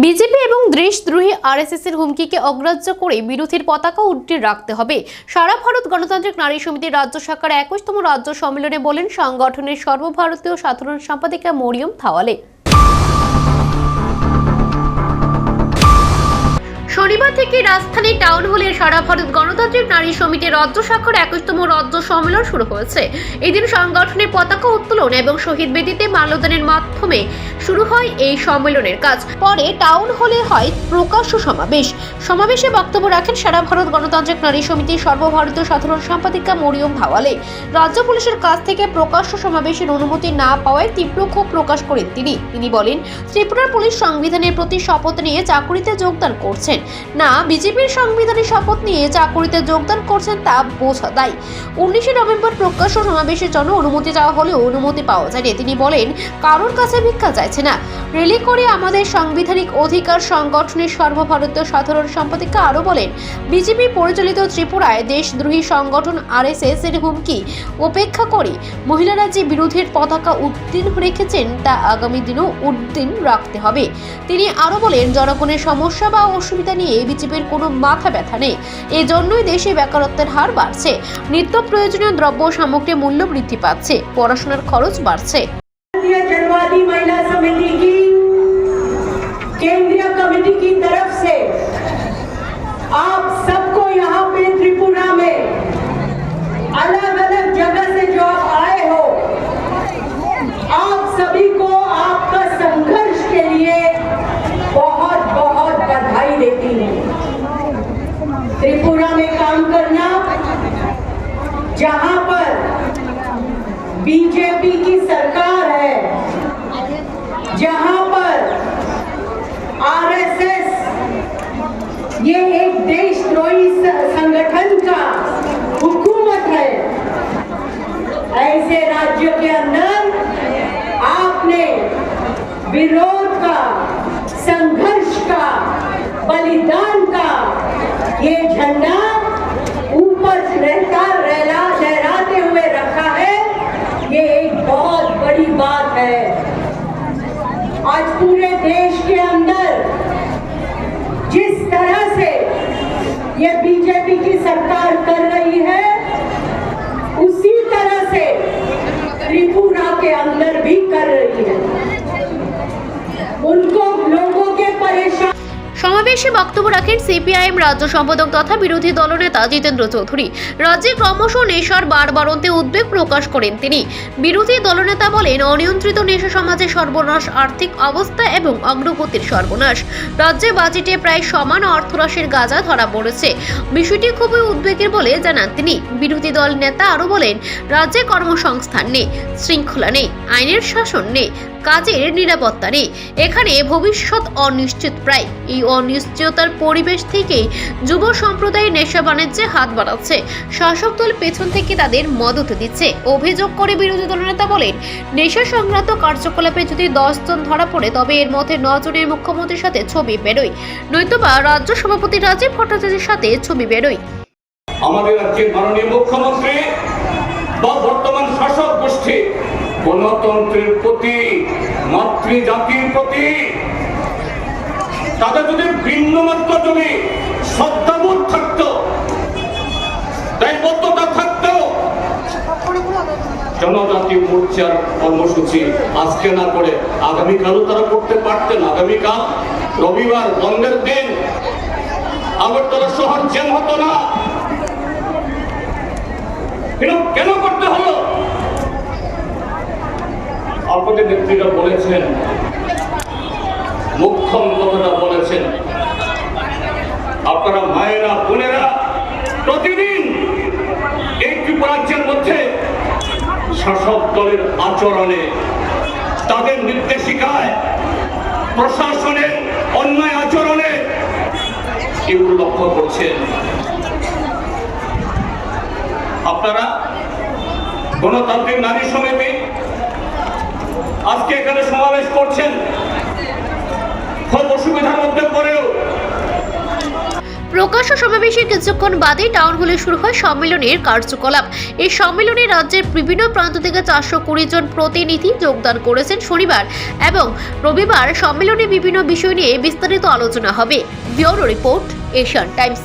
BJP এবং দেশদ্রোহী RSS এর হুমকিকে অগ্রাহ্য করে বিরোধীর পতাকা উড্ডীন রাখতে হবে। সারা ভারত গণতান্ত্রিক নারী সমিতির রাজ্য শাখার একুশতম রাজ্য সম্মেলনে বলেন সংগঠনের সর্বভারতীয় সাধারণ সম্পাদিকা মরিয়ম থাওয়ালে। শনিবার থেকে রাজধানী টাউন হলে সারা ভারত গণতান্ত্রিক নারী সমিতির রাজ্য শাখার একুশতম রাজ্য সম্মেলন শুরু হয়েছে। এদিন সংগঠনের পতাকা উত্তোলন এবং শহীদ বেদিতে মাল্যদানের মাধ্যমে শুরু হয় এই সম্মেলনের কাজ। পরে টাউন হলে হয় প্রকাশ্য সমাবেশ। সমাবেশে বক্তব্য রাখেন সারা ভারত গণতান্ত্রিক নারী সমিতির সর্বভারতীয় সাধারণ সম্পাদিকা মরিয়ম ভাওয়ালে। রাজ্য পুলিশের কাছ থেকে প্রকাশ্য সমাবেশের অনুমতি না পাওয়ায় তীব্র ক্ষোভ প্রকাশ করেন তিনি। তিনি বলেন ত্রিপুরার পুলিশ সংবিধানের প্রতি শপথ নিয়ে চাকুরিতে যোগদান করছেন। না, বিজেপির সংবিধানের শপথ নিয়ে চাকুরিতে যোগদান করছেন তা বোঝা দেয়। উনিশে নভেম্বর প্রকাশ্য সমাবেশের জন্য অনুমতি চাওয়া হলেও অনুমতি পাওয়া যায়নি। তিনি বলেন, কারোর কাছে ভিক্ষা চাইছে না। রেলি করে আমাদের সাংবিধানিক অধিকার সংগঠনের সর্বভারতীয় সাধারণ সম্পাদিকা আরও বলেন বিজেপি পরিচালিত ত্রিপুরায় দেশদ্রোহী সংগঠন আরএসএস এর হুমকি উপেক্ষা করে মহিলারা যে বিরোধের পতাকা উত্তীর্ণ রেখেছেন তা আগামী দিনেও উদ্দিন রাখতে হবে তিনি আরও বলেন জনগণের সমস্যা বা অসুবিধা নিয়ে বিজেপির কোনো মাথা ব্যথা নেই এজন্যই দেশে বেকারত্বের হার বাড়ছে নিত্য প্রয়োজনীয় দ্রব্য সামগ্রী মূল্য বৃদ্ধি পাচ্ছে পড়াশোনার খরচ বাড়ছে भारतीय जनवादी महिला समिति की बीजेपी की है। आज पूरे देश के अंदर जिस तरह से ये बीजेपी की सरकार कर रही है, उसी तरह से त्रिपुरा के अंदर भी कर रही है। उनको সমাবেশে বক্তব্য রাখেন সিপিআইএম রাজ্য সম্পাদক তথা বিরোধী দলনেতা জিতেন্দ্র চৌধুরী। রাজ্যে ক্রমশ নেশার বাড়বাড়ন্তে উদ্বেগ প্রকাশ করেন তিনি। বিরোধী দলনেতা বলেন, অনিয়ন্ত্রিত নেশা সমাজে সর্বনাশ, আর্থিক অবস্থা এবং অগ্রগতির সর্বনাশ। রাজ্যে বাজেটে প্রায় সমান অর্থরাশের গাঁজা ধরা পড়েছে। বিষয়টি খুবই উদ্বেগের বলে জানান তিনি। বিরোধী দল নেতা আরও বলেন, রাজ্যে কর্মসংস্থান নেই, শৃঙ্খলা নেই, আইনের শাসন নেই। কাজের নিরাপত্তা নেই এখানে ভবিষ্যৎ অনিশ্চিত প্রায়। এই অনিশ্চয়তার পরিবেশ থেকেই যুব সম্প্রদায় নেশা বাণিজ্যে হাত বাড়াচ্ছে। শাসক দল পেছন থেকে তাদের মদত দিচ্ছে। অভিযোগ করে বিরোধী দলনেতা বলেন, নেশা সংক্রান্ত কার্যকলাপে যদি জন ধরা পড়ে, তবে এর মধ্যে নজনের মুখ্যমন্ত্রীর সাথে ছবি বেরোয়। নয়তোবা রাজ্য সভাপতি রাজীব ভট্টাচার্যের সাথে ছবি বেরোয়। আমাদের রাজ্যের মাননীয় মুখ্যমন্ত্রী বা বর্তমান শাসক গোষ্ঠী গণতন্ত্রের প্রতি, মাতৃজাতির প্রতি, তাদের যদি ভিন্নমাত্র যদি শ্রদ্ধাবোধ থাকতো, দায়বদ্ধতা থাকতো, জনজাতি মোর্চার কর্মসূচি আজকে না করে আগামীকালও তারা করতে পারতেন। আগামীকাল রবিবার, বন্ধের দিন, আগরতলা শহর জ্যাম হতো না। কেন করতে হলো? আপনাদের নেত্রীরা বলেছেন, মুখ্যম কথাটা বলেছেন, আপনারা মায়েরা, বোনেরা, প্রতিদিন এই ত্রিপুরাজ্যের মধ্যে শাসক দলের আচরণে, তাদের নির্দেশিকায়, প্রশাসনের অন্যায় আচরণে এগুলো লক্ষ্য করছেন। আপনারা গণতান্ত্রিক নারী সমিতি আজকে এখানে সমাবেশ করছেন। খুব অসুবিধার মধ্যে পড়েও। প্রকাশ্য সমাবেশের কিছুক্ষণ বাদে টাউন হলে শুরু হয় সম্মেলনের কার্যকলাপ। এই সম্মেলনে রাজ্যের বিভিন্ন প্রান্ত থেকে চারশো কুড়ি জন প্রতিনিধি যোগদান করেছেন শনিবার এবং রবিবার সম্মেলনে বিভিন্ন বিষয় নিয়ে বিস্তারিত আলোচনা হবে। Bureau report Asian Times.